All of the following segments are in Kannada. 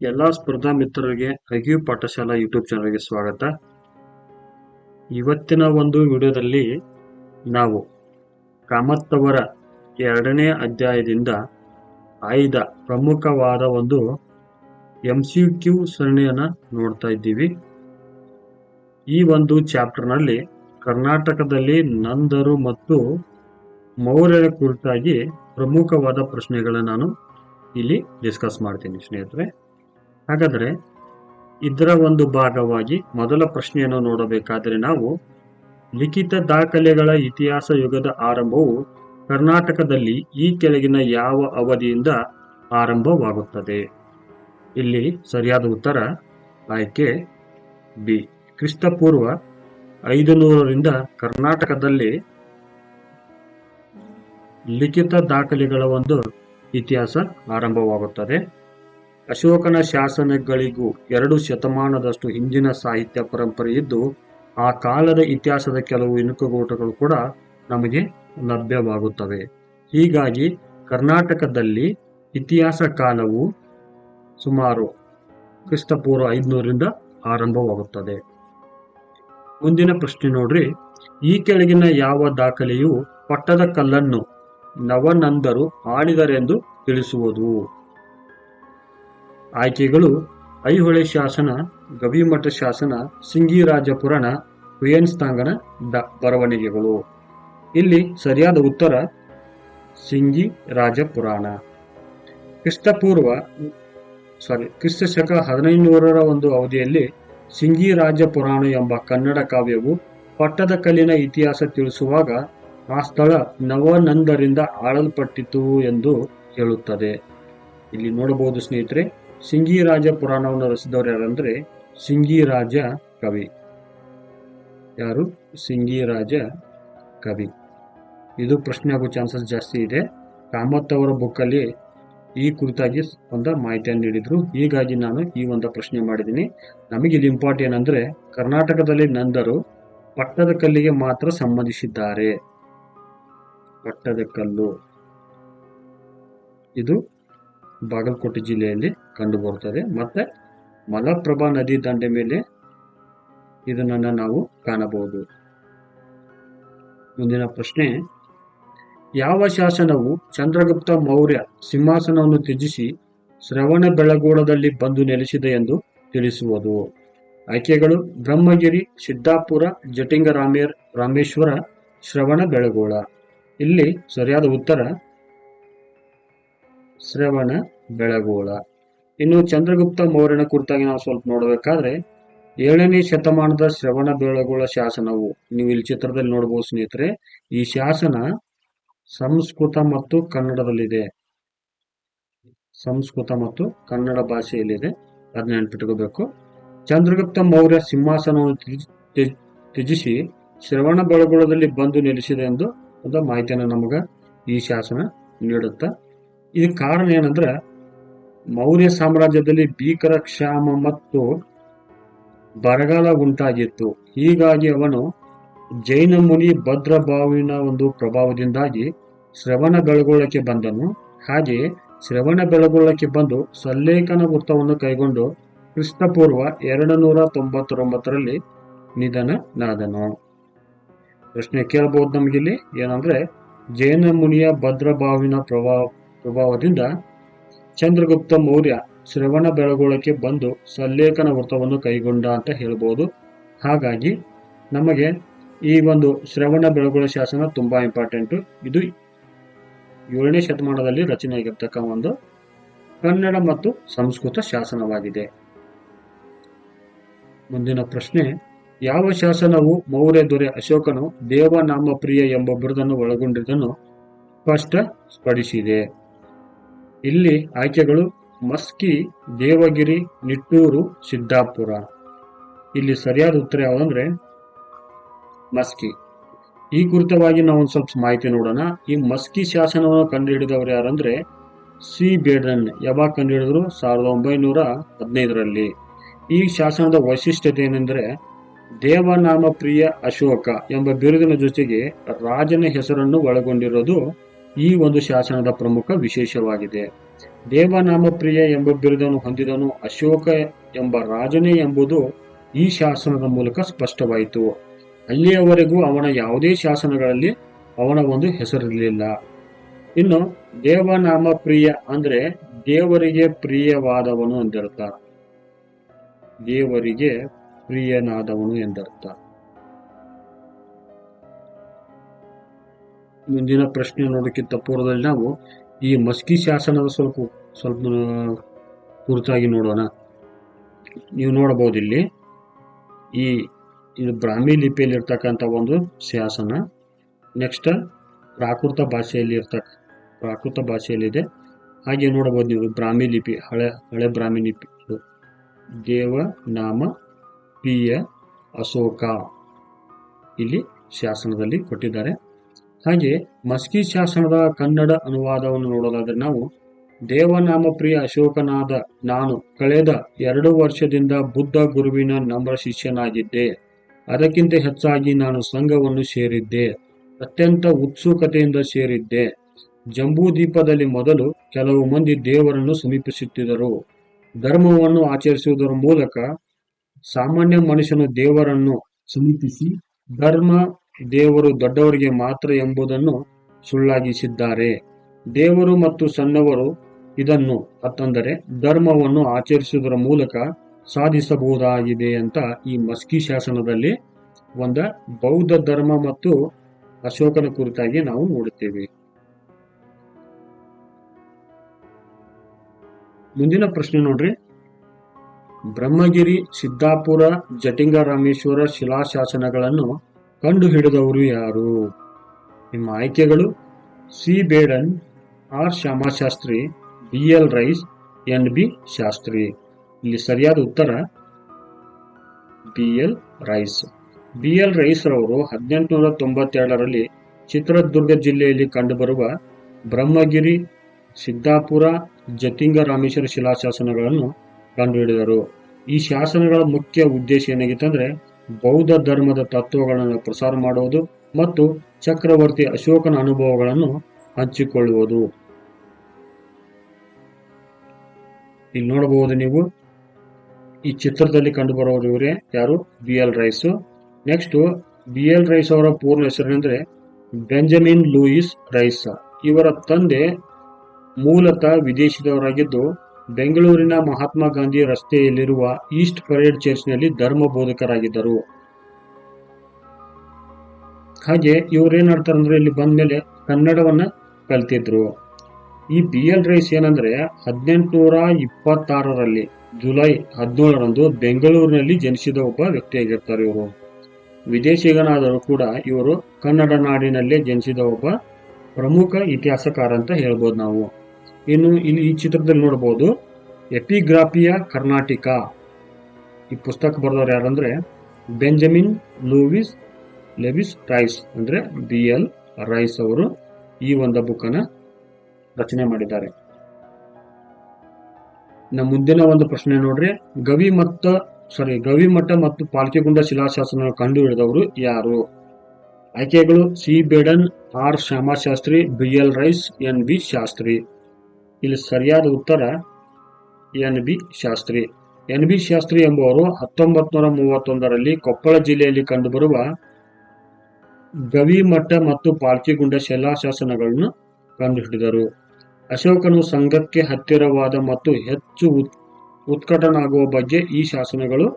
ಎಲ್ಲ ಸ್ಪರ್ಧಾ ಮಿತ್ರರಿಗೆ ಅಗ್ಯೂ ಪಾಠಶಾಲಾ ಯೂಟ್ಯೂಬ್ ಚಾನಲ್ಗೆ ಸ್ವಾಗತ. ಇವತ್ತಿನ ಒಂದು ವಿಡಿಯೋದಲ್ಲಿ ನಾವು ಕಾಮತ್ತವರ ಎರಡನೇ ಅಧ್ಯಾಯದಿಂದ ಆಯ್ದ ಪ್ರಮುಖವಾದ ಒಂದು ಎಂ ಸಿ ಕ್ಯೂ ಸರಣಿಯನ್ನು ನೋಡ್ತಾ ಇದ್ದೀವಿ. ಈ ಒಂದು ಚಾಪ್ಟರ್ನಲ್ಲಿ ಕರ್ನಾಟಕದಲ್ಲಿ ನಂದರು ಮತ್ತು ಮೌರ್ಯರ ಕುರಿತಾಗಿ ಪ್ರಮುಖವಾದ ಪ್ರಶ್ನೆಗಳನ್ನು ನಾನು ಇಲ್ಲಿ ಡಿಸ್ಕಸ್ ಮಾಡ್ತೀನಿ ಸ್ನೇಹಿತರೆ. ಹಾಗಾದರೆ ಇದರ ಒಂದು ಭಾಗವಾಗಿ ಮೊದಲ ಪ್ರಶ್ನೆಯನ್ನು ನೋಡಬೇಕಾದರೆ ನಾವು ಲಿಖಿತ ದಾಖಲೆಗಳ ಇತಿಹಾಸ ಯುಗದ ಆರಂಭವು ಕರ್ನಾಟಕದಲ್ಲಿ ಈ ಕೆಳಗಿನ ಯಾವ ಅವಧಿಯಿಂದ ಆರಂಭವಾಗುತ್ತದೆ? ಇಲ್ಲಿ ಸರಿಯಾದ ಉತ್ತರ ಆಯ್ಕೆ ಬಿ. ಕ್ರಿಸ್ತಪೂರ್ವ ಐದು ನೂರರಿಂದ ಕರ್ನಾಟಕದಲ್ಲಿ ಲಿಖಿತ ದಾಖಲೆಗಳ ಒಂದು ಇತಿಹಾಸ ಆರಂಭವಾಗುತ್ತದೆ. ಅಶೋಕನ ಶಾಸನಗಳಿಗೂ ಎರಡು ಶತಮಾನದಷ್ಟು ಹಿಂದಿನ ಸಾಹಿತ್ಯ ಪರಂಪರೆ ಇದ್ದು, ಆ ಕಾಲದ ಇತಿಹಾಸದ ಕೆಲವು ಇಣುಕುಗೂಟಗಳು ಕೂಡ ನಮಗೆ ಲಭ್ಯವಾಗುತ್ತವೆ. ಹೀಗಾಗಿ ಕರ್ನಾಟಕದಲ್ಲಿ ಇತಿಹಾಸ ಕಾಲವು ಸುಮಾರು ಕ್ರಿಸ್ತಪೂರ್ವ ಐದುನೂರಿಂದ ಆರಂಭವಾಗುತ್ತದೆ. ಮುಂದಿನ ಪ್ರಶ್ನೆ ನೋಡ್ರಿ. ಈ ಕೆಳಗಿನ ಯಾವ ದಾಖಲೆಯು ಪಟ್ಟದ ಕಲ್ಲನ್ನು ನವನಂದರು ಆಳಿದರೆಂದು ತಿಳಿಸುವುದು? ಆಯ್ಕೆಗಳು ಐಹೊಳೆ ಶಾಸನ, ಗವಿಮಠ ಶಾಸನ ಸಿಂಗಿರಾಜ ಪುರಾಣ ಡ ದ ಬರವಣಿಗೆಗಳು. ಇಲ್ಲಿ ಸರಿಯಾದ ಉತ್ತರ ಸಿಂಗಿ ರಾಜ ಪುರಾಣ ಕ್ರಿಸ್ತಪೂರ್ವ ಸಾರಿ ಕ್ರಿಸ್ತ ಶಕ ಹದಿನೈದುನೂರರ ಒಂದು ಅವಧಿಯಲ್ಲಿ ಸಿಂಗಿ ರಾಜ ಪುರಾಣ ಎಂಬ ಕನ್ನಡ ಕಾವ್ಯವು ಪಟ್ಟದಕಲ್ಲಿನ ಇತಿಹಾಸ ತಿಳಿಸುವಾಗ ಆ ಸ್ಥಳ ನವನಂದರಿಂದ ಆಳಲ್ಪಟ್ಟಿತು ಎಂದು ಹೇಳುತ್ತದೆ. ಇಲ್ಲಿ ನೋಡಬಹುದು ಸ್ನೇಹಿತರೆ ಸಿಂಗಿರಾಜ ಪುರಾಣವನ್ನು ರಚಿಸಿದವರು ಯಾರಂದ್ರೆ ಸಿಂಗಿರಾಜ ಕವಿ. ಯಾರು? ಸಿಂಗಿರಾಜ ಕವಿ. ಇದು ಪ್ರಶ್ನೆ ಆಗೋ ಚಾನ್ಸಸ್ ಜಾಸ್ತಿ ಇದೆ. ಕಾಮತ್ ಅವರ ಬುಕ್ಕಲ್ಲಿ ಈ ಕುರಿತಾಗಿ ಒಂದು ಮಾಹಿತಿಯನ್ನು ನೀಡಿದರು. ಹೀಗಾಗಿ ನಾನು ಈ ಒಂದು ಪ್ರಶ್ನೆ ಮಾಡಿದ್ದೀನಿ. ನಮಗೆ ಇಲ್ಲಿ ಇಂಪಾರ್ಟೆಂಟ್ ಏನಂದ್ರೆ ಕರ್ನಾಟಕದಲ್ಲಿ ನಂದರು ಪಟ್ಟದ ಕಲ್ಲಿಗೆ ಮಾತ್ರ ಸಂಬಂಧಿಸಿದ್ದಾರೆ. ಪಟ್ಟದ ಕಲ್ಲು. ಇದು ಬಾಗಲಕೋಟೆ ಜಿಲ್ಲೆಯಲ್ಲಿ ಕಂಡುಬರುತ್ತದೆ. ಮತ್ತು ಮಲಪ್ರಭಾ ನದಿ ದಂಡೆ ಮೇಲೆ ಇದನ್ನು ನಾವು ಕಾಣಬಹುದು. ಮುಂದಿನ ಪ್ರಶ್ನೆ, ಯಾವ ಶಾಸನವು ಚಂದ್ರಗುಪ್ತ ಮೌರ್ಯ ಸಿಂಹಾಸನವನ್ನು ತ್ಯಜಿಸಿ ಶ್ರವಣ ಬೆಳಗೋಳದಲ್ಲಿ ಬಂದು ನೆಲೆಸಿದೆ ಎಂದು ತಿಳಿಸುವುದು? ಆಯ್ಕೆಗಳು, ಬ್ರಹ್ಮಗಿರಿ, ಸಿದ್ದಾಪುರ ಜಟಿಂಗ ರಾಮೇರ್ ರಾಮೇಶ್ವರ, ಶ್ರವಣ ಬೆಳಗೋಳ. ಇಲ್ಲಿ ಸರಿಯಾದ ಉತ್ತರ ಶ್ರವಣ ಬೆಳಗೋಳ. ಇನ್ನು ಚಂದ್ರಗುಪ್ತ ಮೌರ್ಯನ ಕುರಿತಾಗಿ ನಾವು ಸ್ವಲ್ಪ ನೋಡಬೇಕಾದ್ರೆ ಏಳನೇ ಶತಮಾನದ ಶ್ರವಣ ಬೆಳಗೋಳ ಶಾಸನವು. ನೀವು ಇಲ್ಲಿ ಚಿತ್ರದಲ್ಲಿ ನೋಡಬಹುದು ಸ್ನೇಹಿತರೆ, ಈ ಶಾಸನ ಸಂಸ್ಕೃತ ಮತ್ತು ಕನ್ನಡದಲ್ಲಿದೆ. ಸಂಸ್ಕೃತ ಮತ್ತು ಕನ್ನಡ ಭಾಷೆಯಲ್ಲಿದೆ. ಅದನ್ನ ನೆನ್ಪಿಟ್ಕೋಬೇಕು. ಚಂದ್ರಗುಪ್ತ ಮೌರ್ಯ ಸಿಂಹಾಸನವನ್ನು ತ್ಯಜಿ- ತ್ಯಜಿಸಿ ಶ್ರವಣ ಬೆಳಗೋಳದಲ್ಲಿ ಬಂದು ನೆಲೆಸಿದೆ ಎಂದು ಮಾಹಿತಿಯನ್ನು ನಮಗೆ ಈ ಶಾಸನ ನೀಡುತ್ತಾ ಇದಕ್ಕೆ ಕಾರಣ ಏನಂದ್ರೆ, ಮೌರ್ಯ ಸಾಮ್ರಾಜ್ಯದಲ್ಲಿ ಭೀಕರ ಕ್ಷಾಮ ಮತ್ತು ಬರಗಾಲ ಉಂಟಾಗಿತ್ತು. ಹೀಗಾಗಿ ಅವನು ಜೈನ ಮುನಿ ಭದ್ರಭಾವಿನ ಒಂದು ಪ್ರಭಾವದಿಂದಾಗಿ ಶ್ರವಣ ಬೆಳಗೊಳ್ಳಕ್ಕೆ ಬಂದನು. ಹಾಗೆ ಶ್ರವಣ ಬೆಳಗೊಳ್ಳಕ್ಕೆ ಬಂದು ಸಲ್ಲೇಖನ ವೃತ್ತವನ್ನು ಕೈಗೊಂಡು ಕ್ರಿಸ್ತಪೂರ್ವ ಎರಡು ನೂರ ತೊಂಬತ್ತೊಂಬತ್ತರಲ್ಲಿ ನಿಧನನಾದನು. ಪ್ರಶ್ನೆ ಕೇಳಬಹುದು ನಮಗಿಲ್ಲಿ. ಏನಂದ್ರೆ, ಜೈನ ಮುನಿಯ ಭದ್ರಭಾವಿನ ಪ್ರಭಾವ ಪ್ರಭಾವದಿಂದ ಚಂದ್ರಗುಪ್ತ ಮೌರ್ಯ ಶ್ರವಣ ಬೆಳಗೊಳಕ್ಕೆ ಬಂದು ಸಲ್ಲೇಖನ ವೃತ್ತವನ್ನು ಕೈಗೊಂಡ ಅಂತ ಹೇಳ್ಬೋದು. ಹಾಗಾಗಿ ನಮಗೆ ಈ ಒಂದು ಶ್ರವಣ ಬೆಳಗೊಳ ಶಾಸನ ತುಂಬಾ ಇಂಪಾರ್ಟೆಂಟ್ ಇದು ಏಳನೇ ಶತಮಾನದಲ್ಲಿ ರಚನೆಯಾಗಿರ್ತಕ್ಕ ಒಂದು ಕನ್ನಡ ಮತ್ತು ಸಂಸ್ಕೃತ ಶಾಸನವಾಗಿದೆ. ಮುಂದಿನ ಪ್ರಶ್ನೆ, ಯಾವ ಶಾಸನವು ಮೌರ್ಯ ದೊರೆ ಅಶೋಕನು ದೇವನಾಮ ಪ್ರಿಯ ಎಂಬ ಬಿರುದನ್ನು ಒಳಗೊಂಡಿದ್ದನ್ನು ಸ್ಪಷ್ಟಪಡಿಸಿದೆ. ಇಲ್ಲಿ ಆಯ್ಕೆಗಳು ಮಸ್ಕಿ, ದೇವಗಿರಿ, ನಿಟ್ಟೂರು, ಸಿದ್ದಾಪುರ. ಇಲ್ಲಿ ಸರಿಯಾದ ಉತ್ತರ ಯಾವುದಂದ್ರೆ ಮಸ್ಕಿ. ಈ ಕುರಿತವಾಗಿ ನಾವು ಒಂದು ಸ್ವಲ್ಪ ಮಾಹಿತಿ ನೋಡೋಣ. ಈ ಮಸ್ಕಿ ಶಾಸನವನ್ನು ಕಂಡುಹಿಡಿದವರು ಯಾರಂದ್ರೆ ಸಿ. ಬೇಡನ್ ಯಾವಾಗ ಕಂಡುಹಿಡಿದ್ರು? ಸಾವಿರದ ಒಂಬೈನೂರ ಹದಿನೈದರಲ್ಲಿ. ಈ ಶಾಸನದ ವೈಶಿಷ್ಟ್ಯತೆ ಏನೆಂದರೆ ದೇವನಾಮ ಪ್ರಿಯ ಅಶೋಕ ಎಂಬ ಬಿರುದಿನ ಜೊತೆಗೆ ರಾಜನ ಹೆಸರನ್ನು ಒಳಗೊಂಡಿರೋದು ಈ ಒಂದು ಶಾಸನದ ಪ್ರಮುಖ ವಿಶೇಷವಾಗಿದೆ. ದೇವನಾಮಪ್ರಿಯ ಎಂಬ ಬಿರುದನ್ನು ಹೊಂದಿದನು ಅಶೋಕ ಎಂಬ ರಾಜನೇ ಎಂಬುದು ಈ ಶಾಸನದ ಮೂಲಕ ಸ್ಪಷ್ಟವಾಯಿತು. ಅಲ್ಲಿಯವರೆಗೂ ಅವನ ಯಾವುದೇ ಶಾಸನಗಳಲ್ಲಿ ಅವನ ಒಂದು ಹೆಸರಿರಲಿಲ್ಲ. ಇನ್ನು ದೇವನಾಮ ಪ್ರಿಯ ಅಂದ್ರೆ ದೇವರಿಗೆ ಪ್ರಿಯವಾದವನು ಎಂದರ್ಥ. ದೇವರಿಗೆ ಪ್ರಿಯನಾದವನು ಎಂದರ್ಥ. ಮುಂದಿನ ಪ್ರಶ್ನೆ ನೋಡೋಕ್ಕಿಂತ ಪೂರ್ವದಲ್ಲಿ ನಾವು ಈ ಮಸ್ಕಿ ಶಾಸನದ ಸ್ವಲ್ಪ ಸ್ವಲ್ಪ ಕುರಿತಾಗಿ ನೋಡೋಣ. ನೀವು ನೋಡಬಹುದು ಇಲ್ಲಿ ಈ, ಇದು ಬ್ರಾಹ್ಮಿ ಲಿಪಿಯಲ್ಲಿ ಇರ್ತಕ್ಕಂಥ ಒಂದು ಶಾಸನ. ನೆಕ್ಸ್ಟ್ ಪ್ರಾಕೃತ ಭಾಷೆಯಲ್ಲಿ ಇರ್ತಕ್ಕ ಪ್ರಾಕೃತ ಭಾಷೆಯಲ್ಲಿದೆ. ಹಾಗೆ ನೋಡಬಹುದು ನೀವು ಬ್ರಾಹ್ಮಿ ಲಿಪಿ, ಹಳೆ ಹಳೆ ಬ್ರಾಹ್ಮಿ ಲಿಪಿ. ದೇವ, ನಾಮ ಪಿಯ ಅಶೋಕ ಇಲ್ಲಿ ಶಾಸನದಲ್ಲಿ ಕೊಟ್ಟಿದ್ದಾರೆ. ಹಾಗೆ ಮಸ್ಕಿ ಶಾಸನದ ಕನ್ನಡ ಅನುವಾದವನ್ನು ನೋಡೋದಾದ್ರೆ ನಾವು, ದೇವನಾಮ ಪ್ರಿಯ ಅಶೋಕನಾದ ನಾನು ಕಳೆದ ಎರಡು ವರ್ಷದಿಂದ ಬುದ್ಧ ಗುರುವಿನ ನಮ್ರ ಶಿಷ್ಯನಾಗಿದ್ದೆ. ಅದಕ್ಕಿಂತ ಹೆಚ್ಚಾಗಿ ನಾನು ಸಂಘವನ್ನು ಸೇರಿದ್ದೆ. ಅತ್ಯಂತ ಉತ್ಸುಕತೆಯಿಂದ ಸೇರಿದ್ದೆ. ಜಂಬೂದೀಪದಲ್ಲಿ ಮೊದಲು ಕೆಲವು ಮಂದಿ ದೇವರನ್ನು ಸಮೀಪಿಸುತ್ತಿದ್ದರು. ಧರ್ಮವನ್ನು ಆಚರಿಸುವುದರ ಮೂಲಕ ಸಾಮಾನ್ಯ ಮನುಷ್ಯನು ದೇವರನ್ನು ಸಮೀಪಿಸಿ ಧರ್ಮ ದೇವರು ದೊಡ್ಡವರಿಗೆ ಮಾತ್ರ ಎಂಬುದನ್ನು ಸುಳ್ಳಾಗಿಸಿದ್ದಾರೆ. ದೇವರು ಮತ್ತು ಸಣ್ಣವರು ಇದನ್ನು ಅಂತಂದರೆ ಧರ್ಮವನ್ನು ಆಚರಿಸುವುದರ ಮೂಲಕ ಸಾಧಿಸಬಹುದಾಗಿದೆ ಅಂತ ಈ ಮಸ್ಕಿ ಶಾಸನದಲ್ಲಿ ಒಂದ ಬೌದ್ಧ ಧರ್ಮ ಮತ್ತು ಅಶೋಕನ ಕುರಿತಾಗಿ ನಾವು ನೋಡುತ್ತೇವೆ. ಮುಂದಿನ ಪ್ರಶ್ನೆ ನೋಡ್ರಿ. ಬ್ರಹ್ಮಗಿರಿ, ಸಿದ್ದಾಪುರ ಜಟಿಂಗ ರಾಮೇಶ್ವರ ಶಿಲಾಶಾಸನಗಳನ್ನು ಕಂಡುಹಿಡಿದವರು ಯಾರು? ನಿಮ್ಮ ಆಯ್ಕೆಗಳು C. Baden, R. Shyamashastri, B. L. Rice, N. B. Shastri. ಇಲ್ಲಿ ಸರಿಯಾದ ಉತ್ತರ B. L. Rice. B. L. Rice ರವರು ಹದಿನೆಂಟುನೂರ ತೊಂಬತ್ತೆರಡರಲ್ಲಿ ಚಿತ್ರದುರ್ಗ ಜಿಲ್ಲೆಯಲ್ಲಿ ಕಂಡುಬರುವ ಬ್ರಹ್ಮಗಿರಿ, ಸಿದ್ದಾಪುರ, ಜತಿಂಗ ರಾಮೇಶ್ವರ ಶಿಲಾಶಾಸನಗಳನ್ನು ಕಂಡುಹಿಡಿದರು. ಈ ಶಾಸನಗಳ ಮುಖ್ಯ ಉದ್ದೇಶ ಏನಾಗಿತ್ತಂದ್ರೆ ಬೌದ್ಧ ಧರ್ಮದ ತತ್ವಗಳನ್ನು ಪ್ರಸಾರ ಮಾಡುವುದು ಮತ್ತು ಚಕ್ರವರ್ತಿ ಅಶೋಕನ ಅನುಭವಗಳನ್ನು ಹಂಚಿಕೊಳ್ಳುವುದು. ಇಲ್ಲಿ ನೋಡಬಹುದು ನೀವು, ಈ ಚಿತ್ರದಲ್ಲಿ ಕಂಡುಬರುವವರು ಇವರೇ? ಯಾರು? B L Rice. Next B L Rice ಅವರ ಪೂರ್ಣ ಹೆಸರೇನೆಂದರೆ ಬೆಂಜಮಿನ್ ಲೂಯಿಸ್ ರೈಸ್. ಇವರ ತಂದೆ ಮೂಲತಃ ವಿದೇಶದವರಾಗಿದ್ದು ಬೆಂಗಳೂರಿನ ಮಹಾತ್ಮ ಗಾಂಧಿ ರಸ್ತೆಯಲ್ಲಿರುವ ಈಸ್ಟ್ ಪರೇಡ್ ಚರ್ಚ್ನಲ್ಲಿ ಧರ್ಮ ಬೋಧಕರಾಗಿದ್ದರು. ಹಾಗೆ ಇವ್ರೇನಾಡ್ತಾರೆ ಅಂದ್ರೆ ಇಲ್ಲಿ ಬಂದ್ಮೇಲೆ ಕನ್ನಡವನ್ನ ಕಲ್ತಿದ್ರು. ಈ ಬಿ ಎಲ್ ರೈಸ್ ಏನಂದ್ರೆ ಹದಿನೆಂಟುನೂರ ಇಪ್ಪತ್ತಾರರಲ್ಲಿ ಜುಲೈ ಹದಿನೇಳರಂದು ಬೆಂಗಳೂರಿನಲ್ಲಿ ಜನಿಸಿದ ಒಬ್ಬ ವ್ಯಕ್ತಿಯಾಗಿರ್ತಾರೆ ಇವರು. ವಿದೇಶಿಗನಾದರೂ ಕೂಡ ಇವರು ಕನ್ನಡ ನಾಡಿನಲ್ಲೇ ಜನಿಸಿದ ಒಬ್ಬ ಪ್ರಮುಖ ಇತಿಹಾಸಕಾರ ಅಂತ ಹೇಳ್ಬೋದು ನಾವು. ಇನ್ನು ಇಲ್ಲಿ ಈ ಚಿತ್ರದಲ್ಲಿ ನೋಡಬಹುದು ಎಪಿಗ್ರಾಫಿಯಾ ಕರ್ನಾಟಿಕ. ಈ ಪುಸ್ತಕ ಬರೆದವರು ಯಾರಂದ್ರೆ ಬೆಂಜಮಿನ್ ಲೂವಿಸ್ ಲೆವಿಸ್ ರೈಸ್ ಅಂದ್ರೆ ಬಿ ಎಲ್ ರೈಸ್ ಅವರು ಈ ಒಂದು ಬುಕ್ ಅನ್ನ ರಚನೆ ಮಾಡಿದ್ದಾರೆ. ನಮ್ಮ ಮುಂದಿನ ಒಂದು ಪ್ರಶ್ನೆ ನೋಡ್ರಿ, ಗವಿ ಮತ್ತ ಸಾರಿ ಗವಿಮಠ ಮತ್ತು ಪಾಲ್ಕಿಗುಂಡ ಶಿಲಾಶಾಸನ ಕಂಡು ಹಿಡಿದವರು ಯಾರು? ಆಯ್ಕೆಗಳು C. Baden, R. Shyamashastri, B. L. Rice, N. B Shastri. ಇಲ್ಲಿ ಸರಿಯಾದ ಉತ್ತರ N B Shastri. N B Shastri ಎಂಬುವರು ಹತ್ತೊಂಬತ್ತು ನೂರ ಮೂವತ್ತೊಂದರಲ್ಲಿ ಕೊಪ್ಪಳ ಜಿಲ್ಲೆಯಲ್ಲಿ ಕಂಡುಬರುವ ಗವಿಮಠ ಮತ್ತು ಪಾಲ್ಕಿಗುಂಡ ಶಿಲಾಶಾಸನಗಳನ್ನು ಕಂಡುಹಿಡಿದರು. ಅಶೋಕನು ಸಂಘಕ್ಕೆ ಹತ್ತಿರವಾದ ಮತ್ತು ಹೆಚ್ಚು ಉತ್- ಉತ್ಕಟನಾಗುವ ಬಗ್ಗೆ ಈ ಶಾಸನಗಳು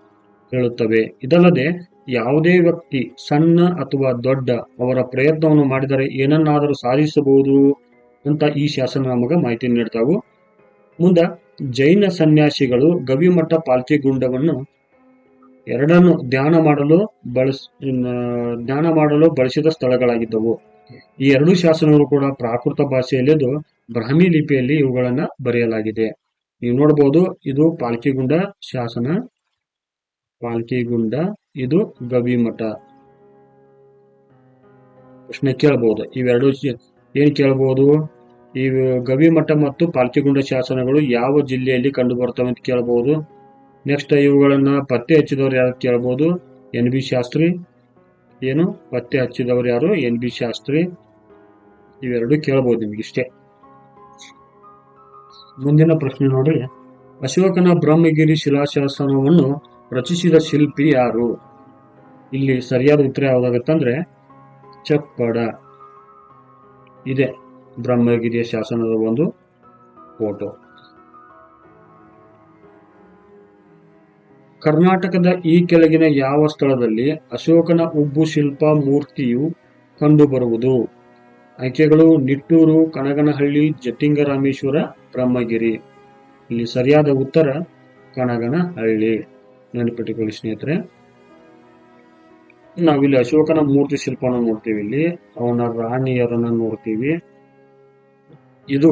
ಹೇಳುತ್ತವೆ. ಇದಲ್ಲದೆ, ಯಾವುದೇ ವ್ಯಕ್ತಿ ಸಣ್ಣ ಅಥವಾ ದೊಡ್ಡ ಅವರ ಪ್ರಯತ್ನವನ್ನು ಮಾಡಿದರೆ ಏನನ್ನಾದರೂ ಸಾಧಿಸಬಹುದು. ಅಂತ ಈ ಶಾಸನ ನಮಗೆ ಮಾಹಿತಿ ನೀಡ್ತಾವು. ಮುಂದ ಜೈನ ಸನ್ಯಾಸಿಗಳು ಗವಿಮಠ ಪಾಲ್ಕಿಗುಂಡವನ್ನು ಎರಡನ್ನು ಧ್ಯಾನ ಮಾಡಲು ಬಳಸ ಧ್ಯಾನ ಮಾಡಲು ಬಳಸಿದ ಸ್ಥಳಗಳಾಗಿದ್ದವು. ಈ ಎರಡು ಶಾಸನಗಳು ಕೂಡ ಪ್ರಾಕೃತ ಭಾಷೆಯಲ್ಲಿದ್ದು ಬ್ರಾಹ್ಮಿ ಲಿಪಿಯಲ್ಲಿ ಇವುಗಳನ್ನ ಬರೆಯಲಾಗಿದೆ. ನೀವು ನೋಡಬಹುದು ಇದು ಪಾಲ್ಕಿಗುಂಡ ಶಾಸನ. ಪಾಲ್ಕಿಗುಂಡ, ಇದು ಗವಿಮಠ. ಪ್ರಶ್ನೆ ಕೇಳಬಹುದು ಇವೆರಡು ಏನ್ ಕೇಳಬಹುದು ಈ ಗವಿಮಠ ಮತ್ತು ಪಾಲ್ಕಿಗುಂಡ ಶಾಸನಗಳು ಯಾವ ಜಿಲ್ಲೆಯಲ್ಲಿ ಕಂಡು ಬರ್ತವೆ ಅಂತ ಕೇಳಬಹುದು ನೆಕ್ಸ್ಟ್ ಇವುಗಳನ್ನು ಪತ್ತೆ ಹಚ್ಚಿದವರು ಯಾರು ಕೇಳಬಹುದು ಎನ್ ಬಿ ಶಾಸ್ತ್ರಿ. ಏನು? ಪತ್ತೆ ಹಚ್ಚಿದವರು ಯಾರು? N B Shastri. ಇವೆರಡು ಕೇಳಬಹುದು ನಿಮಗಿಷ್ಟೇ ಮುಂದಿನ ಪ್ರಶ್ನೆ ನೋಡ್ರಿ ಅಶೋಕನ ಬ್ರಹ್ಮಗಿರಿ ಶಿಲಾಶಾಸನವನ್ನು ರಚಿಸಿದ ಶಿಲ್ಪಿ ಯಾರು? ಇಲ್ಲಿ ಸರಿಯಾದ ಉತ್ತರ ಯಾವ್ದಾಗತ್ತಂದ್ರೆ, ಚಪ್ಪಡ. ಇದೆ. ಬ್ರಹ್ಮಗಿರಿಯ ಶಾಸನದ ಒಂದು ಫೋಟೋ ಕರ್ನಾಟಕದ ಈ ಕೆಳಗಿನ ಯಾವ ಸ್ಥಳದಲ್ಲಿ ಅಶೋಕನ ಉಬ್ಬು ಶಿಲ್ಪ ಮೂರ್ತಿಯು ಕಂಡುಬರುವುದು? ಆಯ್ಕೆಗಳು ನಿಟ್ಟೂರು, ಕನಗನಹಳ್ಳಿ, ಜಟ್ಟಿಂಗರಾಮೇಶ್ವರ, ಬ್ರಹ್ಮಗಿರಿ. ಇಲ್ಲಿ ಸರಿಯಾದ ಉತ್ತರ ಕನಗನಹಳ್ಳಿ. ನೆನಪಿಟ್ಟುಕೊಳ್ಳಿ ಸ್ನೇಹಿತರೆ. ನಾವಿಲ್ಲಿ ಅಶೋಕನ ಮೂರ್ತಿ ಶಿಲ್ಪನ ನೋಡ್ತೀವಿ ಇಲ್ಲಿ. ಅವನ ರಾಣಿಯರನ್ನ ನೋಡ್ತೀವಿ. ಇದು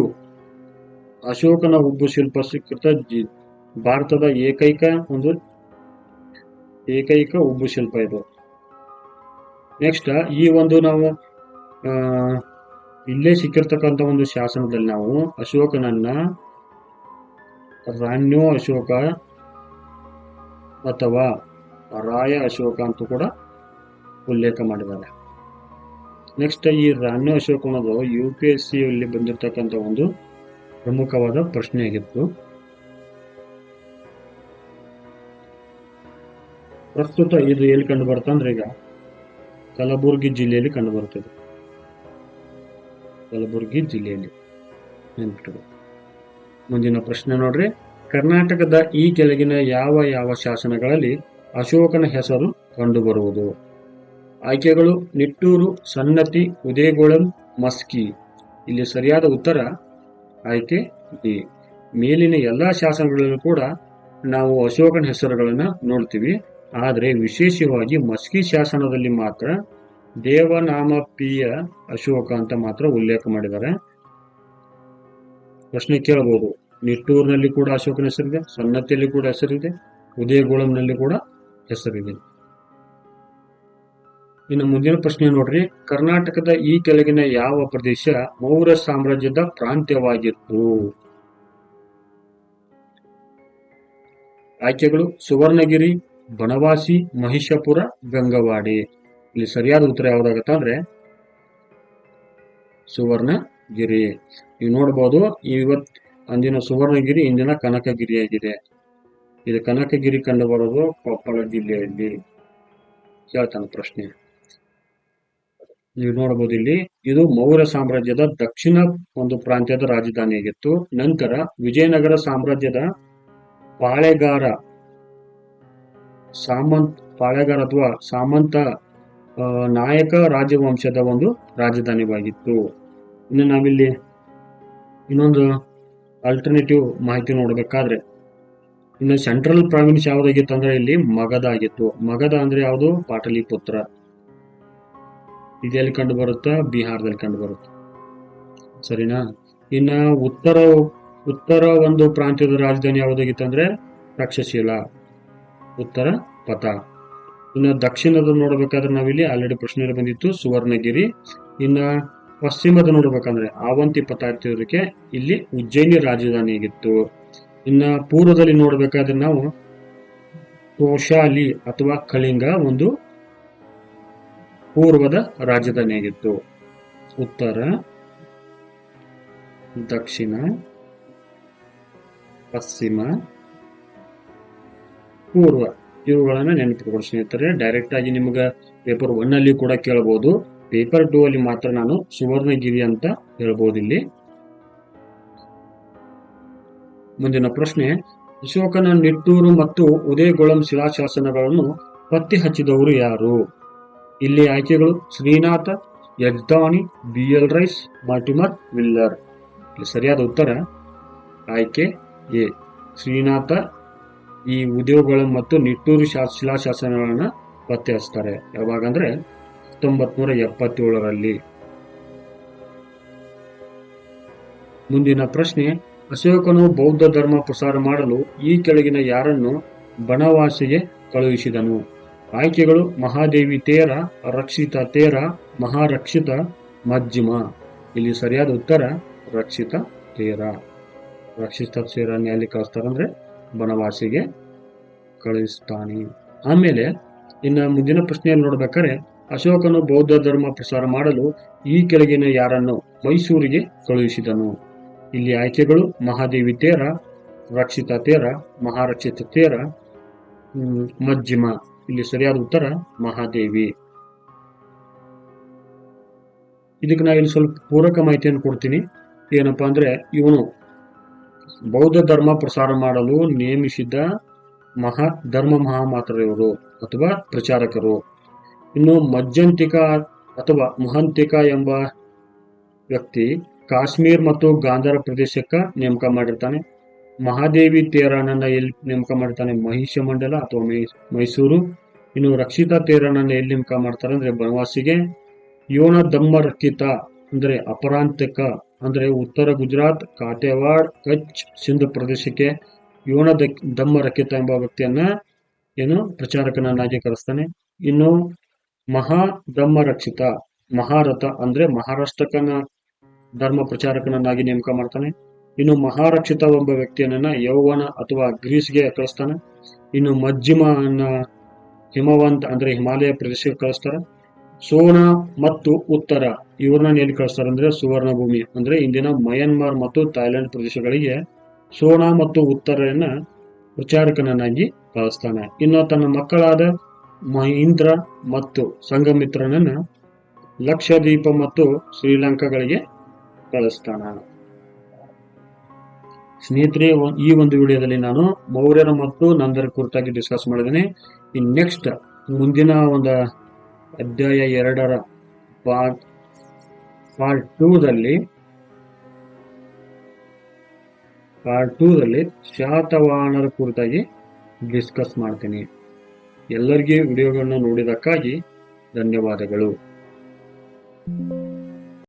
ಅಶೋಕನ ಉಬ್ಬು ಶಿಲ್ಪ ಸಿಕ್ಕೃತ ಭಾರತದ ಏಕೈಕ ಒಂದು ಏಕೈಕ ಉಬ್ಬು ಶಿಲ್ಪ ಇದು. ನೆಕ್ಸ್ಟ್ ಈ ಒಂದು ನಾವು ಇಲ್ಲೇ ಸಿಕ್ಕಿರ್ತಕ್ಕಂಥ ಒಂದು ಶಾಸನದಲ್ಲಿ ನಾವು ಅಶೋಕನನ್ನ ರಾಣ್ಯೋ ಅಶೋಕ ಅಥವಾ ರಾಯ ಅಶೋಕ ಅಂತ ಕೂಡ ಉಲ್ಲೇಖ ಮಾಡಿದ್ದಾರೆ. ನೆಕ್ಸ್ಟ್ ಈ ರಾಣ್ಯ ಅಶೋಕ್ ಅನ್ನೋದು ಯು ಪಿ ಎಸ್ ಸಿಯಲ್ಲಿ ಬಂದಿರತಕ್ಕಂಥ ಒಂದು ಪ್ರಮುಖವಾದ ಪ್ರಶ್ನೆಯಾಗಿತ್ತು. ಪ್ರಸ್ತುತ ಇದು ಎಲ್ಲಿ ಕಂಡು ಬರ್ತಂದ್ರೆ ಈಗ ಕಲಬುರಗಿ ಜಿಲ್ಲೆಯಲ್ಲಿ ಕಂಡು ಬರುತ್ತದೆ ಕಲಬುರಗಿ ಜಿಲ್ಲೆಯಲ್ಲಿ ನೆನ್ಪಿಟ್ಟು ಮುಂದಿನ ಪ್ರಶ್ನೆ ನೋಡ್ರಿ. ಕರ್ನಾಟಕದ ಈ ಕೆಳಗಿನ ಯಾವ ಯಾವ ಶಾಸನಗಳಲ್ಲಿ ಅಶೋಕನ ಹೆಸರು ಕಂಡುಬರುವುದು? ಆಯ್ಕೆಗಳು ನಿಟ್ಟೂರು, ಸನ್ನತಿ, ಉದಯಗೋಳಂ, ಮಸ್ಕಿ. ಇಲ್ಲಿ ಸರಿಯಾದ ಉತ್ತರ ಆಯ್ಕೆ ಡಿ. ಮೇಲಿನ ಎಲ್ಲಾ ಶಾಸನಗಳಲ್ಲೂ ಕೂಡ ನಾವು ಅಶೋಕನ ಹೆಸರುಗಳನ್ನು ನೋಡ್ತೀವಿ. ಆದರೆ ವಿಶೇಷವಾಗಿ ಮಸ್ಕಿ ಶಾಸನದಲ್ಲಿ ಮಾತ್ರ ದೇವನಾಮ ಪಿಯ ಅಶೋಕ ಅಂತ ಮಾತ್ರ ಉಲ್ಲೇಖ ಮಾಡಿದ್ದಾರೆ. ಪ್ರಶ್ನೆ ಕೇಳಬಹುದು. ನಿಟ್ಟೂರಿನಲ್ಲಿ ಕೂಡ ಅಶೋಕನ ಹೆಸರಿದೆ, ಸನ್ನತಿಯಲ್ಲಿ ಕೂಡ ಹೆಸರಿದೆ, ಉದಯಗೋಳಂನಲ್ಲಿ ಕೂಡ ಹೆಸರಿದೆ. ಇನ್ನು ಮುಂದಿನ ಪ್ರಶ್ನೆ ನೋಡ್ರಿ. ಕರ್ನಾಟಕದ ಈ ಕೆಳಗಿನ ಯಾವ ಪ್ರದೇಶ ಮೌರ್ಯ ಸಾಮ್ರಾಜ್ಯದ ಪ್ರಾಂತ್ಯವಾಗಿತ್ತು? ಆಯ್ಕೆಗಳು ಸುವರ್ಣಗಿರಿ, ಬನವಾಸಿ, ಮಹಿಷಪುರ, ಗಂಗವಾಡಿ. ಇಲ್ಲಿ ಸರಿಯಾದ ಉತ್ತರ ಯಾವ್ದಾಗತ್ತ ಅಂದ್ರೆ ಸುವರ್ಣಗಿರಿ. ನೀವು ನೋಡಬಹುದು ಇವತ್ ಅಂದಿನ ಸುವರ್ಣಗಿರಿ, ಇಂದಿನ ಕನಕಗಿರಿ ಆಗಿದೆ ಇದು ಕನಕಗಿರಿ ಕಂಡು ಬರೋದು ಕೊಪ್ಪಳ ಜಿಲ್ಲೆಯಲ್ಲಿ. ಹೇಳ್ತಾನೆ ಪ್ರಶ್ನೆ. ನೀವು ನೋಡಬಹುದು ಇಲ್ಲಿ, ಇದು ಮೌರ್ಯ ಸಾಮ್ರಾಜ್ಯದ ದಕ್ಷಿಣ ಒಂದು ಪ್ರಾಂತ್ಯದ ರಾಜಧಾನಿಯಾಗಿತ್ತು. ನಂತರ ವಿಜಯನಗರ ಸಾಮ್ರಾಜ್ಯದ ಪಾಳೆಗಾರ ಸಾಮಂತ್, ಪಾಳೆಗಾರ ಅಥವಾ ಸಾಮಂತ ನಾಯಕ ರಾಜವಂಶದ ಒಂದು ರಾಜಧಾನಿವಾಗಿತ್ತು ಇನ್ನು ನಾವಿಲ್ಲಿ ಇನ್ನೊಂದು ಅಲ್ಟರ್ನೇಟಿವ್ ಮಾಹಿತಿ ನೋಡಬೇಕಾದ್ರೆ, ಇನ್ನು ಸೆಂಟ್ರಲ್ ಪ್ರಾವಿನ್ಸ್ ಯಾವ್ದಾಗಿತ್ತು ಅಂದ್ರೆ ಇಲ್ಲಿ ಮಗದ ಆಗಿತ್ತು ಮಗದ ಅಂದ್ರೆ ಯಾವುದು? ಪಾಟಲಿಪುತ್ರ. ಇದೆಲ್ಲಿ ಕಂಡು ಬರುತ್ತಾ? ಬಿಹಾರದಲ್ಲಿ ಕಂಡು ಬರುತ್ತೆ? ಸರಿನಾ? ಇನ್ನ ಉತ್ತರ ಉತ್ತರ ಒಂದು ಪ್ರಾಂತ್ಯದ ರಾಜಧಾನಿ ಯಾವುದಾಗಿತ್ತು ಅಂದ್ರೆ ತಕ್ಷಶಿಲ ಉತ್ತರ ಪಥ. ಇನ್ನು ದಕ್ಷಿಣದ ನೋಡ್ಬೇಕಾದ್ರೆ ನಾವಿಲ್ಲಿ ಆಲ್ರೆಡಿ ಪ್ರಶ್ನೆ ಬಂದಿತ್ತು, ಸುವರ್ಣಗಿರಿ. ಇನ್ನ ಪಶ್ಚಿಮದ ನೋಡ್ಬೇಕಂದ್ರೆ ಅವಂತಿ ಪಥ ಇರ್ತಿರೋದಕ್ಕೆ ಇಲ್ಲಿ ಉಜ್ಜಯಿನಿ ರಾಜಧಾನಿ ಆಗಿತ್ತು. ಇನ್ನ ಪೂರ್ವದಲ್ಲಿ ನೋಡ್ಬೇಕಾದ್ರೆ ನಾವು ತೋಶಾಲಿ ಅಥವಾ ಕಳಿಂಗ ಒಂದು ಪೂರ್ವದ ರಾಜಧಾನಿಯಾಗಿತ್ತು. ಉತ್ತರ, ದಕ್ಷಿಣ, ಪಶ್ಚಿಮ, ಪೂರ್ವ. ಇವುಗಳನ್ನ ನೆನಪಿಟ್ಕೊಂಡು ಸ್ನೇಹಿತರೆ. ಡೈರೆಕ್ಟ್ ಆಗಿ ನಿಮ್ಗೆ ಪೇಪರ್ ಒನ್ ಅಲ್ಲಿ ಕೂಡ ಕೇಳಬಹುದು ಪೇಪರ್ ಟೂ ಅಲ್ಲಿ ಮಾತ್ರ ನಾನು ಸುವರ್ಣಗಿರಿ ಅಂತ ಹೇಳ್ಬೋದು ಇಲ್ಲಿ. ಮುಂದಿನ ಪ್ರಶ್ನೆ, ಅಶೋಕನ ನಿಟ್ಟೂರು ಮತ್ತು ಉದಯಗೊಳಂ ಶಿಲಾಶಾಸನಗಳನ್ನು ಪತ್ತೆ ಹಚ್ಚಿದವರು ಯಾರು? ಇಲ್ಲಿ ಆಯ್ಕೆಗಳು Shrinatha Yazdani B L Rice, Mortimer Wheeler ಇಲ್ಲಿ ಸರಿಯಾದ ಉತ್ತರ ಆಯ್ಕೆ ಎ. ಶ್ರೀನಾಥ ಈ ಉದ್ಯೋಗಗಳು ಮತ್ತು ನಿಟ್ಟೂರು ಶಿಲಾಶಾಸನಗಳನ್ನ ಪತ್ತೆ ಹಚ್ತಾರೆ ಯಾವಾಗಂದ್ರೆ ಹತ್ತೊಂಬತ್ ನೂರ ಎಪ್ಪತ್ತೇಳರಲ್ಲಿ. ಮುಂದಿನ ಪ್ರಶ್ನೆ, ಅಶೋಕನು ಬೌದ್ಧ ಧರ್ಮ ಪ್ರಸಾರ ಮಾಡಲು ಈ ಕೆಳಗಿನ ಯಾರನ್ನು ಬನವಾಸಿಗೆ ಕಳುಹಿಸಿದನು? ಆಯ್ಕೆಗಳು ಮಹಾದೇವಿ ತೇರ, ರಕ್ಷಿತ ತೇರ, ಮಹಾರಕ್ಷಿತ ಮಜ್ಜಿಮ. ಇಲ್ಲಿ ಸರಿಯಾದ ಉತ್ತರ, ರಕ್ಷಿತ ತೇರ. ರಕ್ಷಿತ ತೇರ ಎಲ್ಲಿ ಕಳಿಸ್ತಾರಂದ್ರೆ ಬನವಾಸಿಗೆ ಕಳಿಸ್ತಾನೆ. ಆಮೇಲೆ, ಇನ್ನು ಮುಂದಿನ ಪ್ರಶ್ನೆಯಲ್ಲಿ ನೋಡ್ಬೇಕಾದ್ರೆ, ಅಶೋಕನು ಬೌದ್ಧ ಧರ್ಮ ಪ್ರಸಾರ ಮಾಡಲು ಈ ಕೆಳಗಿನ ಯಾರನ್ನು ಮೈಸೂರಿಗೆ ಕಳುಹಿಸಿದನು? ಇಲ್ಲಿ ಆಯ್ಕೆಗಳು ಮಹಾದೇವಿ ತೇರ, ರಕ್ಷಿತ ತೇರ, ಮಹಾರಕ್ಷಿತ ತೇರ ಮಜ್ಜಿಮ. ಇಲ್ಲಿ ಸರಿಯಾದ ಉತ್ತರ ಮಹಾದೇವಿ. ಇದಕ್ಕೆ ನಾ ಇಲ್ಲಿ ಸ್ವಲ್ಪ ಪೂರಕ ಮಾಹಿತಿಯನ್ನು ಕೊಡ್ತೀನಿ. ಏನಪ್ಪಾ ಅಂದ್ರೆ ಇವನು ಬೌದ್ಧ ಧರ್ಮ ಪ್ರಸಾರ ಮಾಡಲು ನೇಮಿಸಿದ್ದ ಮಹಾ ಧರ್ಮ ಮಹಾಮಾತರವರು ಅಥವಾ ಪ್ರಚಾರಕರು. ಇನ್ನು ಮಜ್ಜಂತಿಕ ಅಥವಾ ಮಹಂತಿಕ ಎಂಬ ವ್ಯಕ್ತಿ ಕಾಶ್ಮೀರ್ ಮತ್ತು ಗಾಂಧಾರ ಪ್ರದೇಶಕ್ಕೆ ನೇಮಕ ಮಾಡಿರ್ತಾನೆ. ಮಹಾದೇವಿ ತೇರಾನನ್ನ ಎಲ್ಲಿ ನೇಮಕ ಮಾಡ್ತಾನೆ? ಮಹಿಷ ಮಂಡಲ ಅಥವಾ ಮೈಸೂರು? ಇನ್ನು ರಕ್ಷಿತಾ ತೇರಾನನ್ನ ಎಲ್ಲಿ ನೇಮಕ ಮಾಡ್ತಾರೆ ಅಂದ್ರೆ ಬನವಾಸಿಗೆ? ಯೋನ ದಮ್ಮ ರಕ್ಷಿತ ಅಂದ್ರೆ ಅಪರಾಂತಕ ಅಂದ್ರೆ ಉತ್ತರ ಗುಜರಾತ್ ಕಾಟೇವಾಡ್ ಕಚ್ ಸಿಂಧ್ ಪ್ರದೇಶಕ್ಕೆ ಯೋನ ದಕ್- ದಮ್ಮ ರಕ್ಷಿತ ಎಂಬ ವ್ಯಕ್ತಿಯನ್ನ ಏನು ಪ್ರಚಾರಕನನ್ನಾಗಿ ಕರೆಸ್ತಾನೆ. ಇನ್ನು ಮಹಾ ದಮ್ಮರಕ್ಷಿತ ಮಹಾರಥ ಅಂದ್ರೆ ಮಹಾರಾಷ್ಟ್ರಕನ ಧರ್ಮ ಪ್ರಚಾರಕನನ್ನಾಗಿ ನೇಮಕ ಮಾಡ್ತಾನೆ. ಇನ್ನು ಮಹಾರಕ್ಷಿತ ಒಬ್ಬ ವ್ಯಕ್ತಿಯನ್ನ ಯೌವನ ಅಥವಾ ಗ್ರೀಸ್ಗೆ ಕಳಿಸ್ತಾನೆ. ಇನ್ನು ಮಜ್ಜಿಮ ಅನ್ನ ಹಿಮವಂತ ಅಂದ್ರೆ ಹಿಮಾಲಯ ಪ್ರದೇಶಕ್ಕೆ ಕಳಿಸ್ತಾರೆ. ಸೋನ ಮತ್ತು ಉತ್ತರ ಇವ್ರನ್ನ ಎಲ್ಲಿ ಕಳಿಸ್ತಾರೆ ಅಂದ್ರೆ ಸುವರ್ಣ ಭೂಮಿ ಅಂದ್ರೆ ಇಂದಿನ ಮಯನ್ಮಾರ್ ಮತ್ತು ಥಾಯ್ಲೆಂಡ್ ಪ್ರದೇಶಗಳಿಗೆ ಸೋನ ಮತ್ತು ಉತ್ತರನ ಪ್ರಚಾರಕನನ್ನಾಗಿ ಕಳಿಸ್ತಾನೆ. ಇನ್ನು ತನ್ನ ಮಕ್ಕಳಾದ ಮಹೀಂದ್ರ ಮತ್ತು ಸಂಗಮಿತ್ರನನ್ನ ಲಕ್ಷದ್ವೀಪ ಮತ್ತು ಶ್ರೀಲಂಕಾಗಳಿಗೆ ಕಳಿಸ್ತಾನ. ಸ್ನೇಹಿತರೆ, ಈ ಒಂದು ವಿಡಿಯೋದಲ್ಲಿ ನಾನು ಮೌರ್ಯರ ಮತ್ತು ನಂದರ ಕುರಿತಾಗಿ ಡಿಸ್ಕಸ್ ಮಾಡಿದ್ದೇನೆ. ಇನ್ ನೆಕ್ಸ್ಟ್ ಮುಂದಿನ ಒಂದು ಅಧ್ಯಾಯ ಎರಡರ ಪಾರ್ಟ್ ಪಾರ್ಟ್ ಟೂದಲ್ಲಿ ಪಾರ್ಟ್ ಟೂದಲ್ಲಿ ಶಾತವಾಹನರ ಕುರಿತಾಗಿ ಡಿಸ್ಕಸ್ ಮಾಡ್ತೀನಿ. ಎಲ್ಲರಿಗೆ ವಿಡಿಯೋಗಳನ್ನ ನೋಡಿದಕ್ಕಾಗಿ ಧನ್ಯವಾದಗಳು.